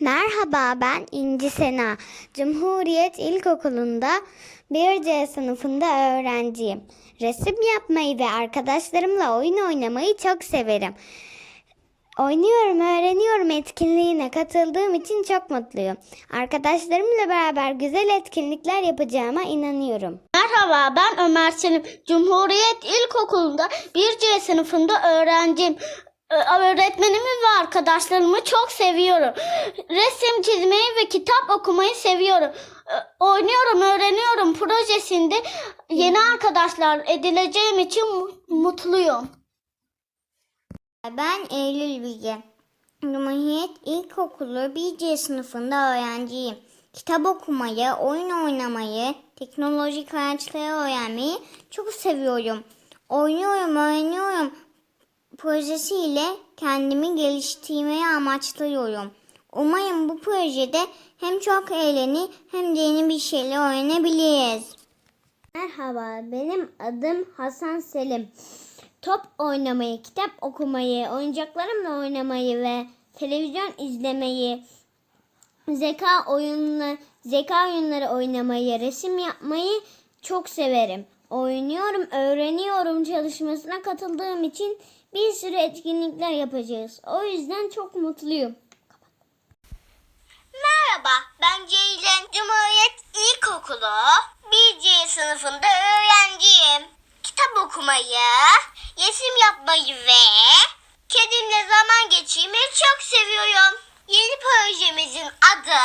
Merhaba ben İnci Sena. Cumhuriyet İlkokulu'nda 1C sınıfında öğrenciyim. Resim yapmayı ve arkadaşlarımla oyun oynamayı çok severim. Oynuyorum, öğreniyorum etkinliğine katıldığım için çok mutluyum. Arkadaşlarımla beraber güzel etkinlikler yapacağıma inanıyorum. Merhaba ben Ömer Selim. Cumhuriyet İlkokulu'nda 1C sınıfında öğrenciyim. Ö- Öğretmenimi ve arkadaşlarımı çok seviyorum. Resim çizmeyi ve kitap okumayı seviyorum. Oynuyorum, öğreniyorum projesinde yeni arkadaşlar edileceğim için mu- mutluyum. Ben Eylül Bilge. Cumhuriyet İlkokulu 1C sınıfında öğrenciyim. Kitap okumayı, oyun oynamayı, teknolojik araçları öğrenmeyi çok seviyorum. Oynuyorum, öğreniyorum projesiyle kendimi geliştirmeyi amaçlıyorum. Umarım bu projede hem çok eğlenir hem de yeni bir şeyler öğrenebiliriz. Merhaba, benim adım Hasan Selim. Top oynamayı, kitap okumayı, oyuncaklarımla oynamayı ve televizyon izlemeyi, zeka oyunları, zeka oyunları oynamayı, resim yapmayı çok severim. Oynuyorum, öğreniyorum çalışmasına katıldığım için bir sürü etkinlikler yapacağız. O yüzden çok mutluyum. Merhaba, ben Ceylin. Cumhuriyet İlkokulu 1C sınıfında öğrenciyim. Kitap okumayı, resim yapmayı ve kedimle zaman geçirmeyi çok seviyorum. Yeni projemizin adı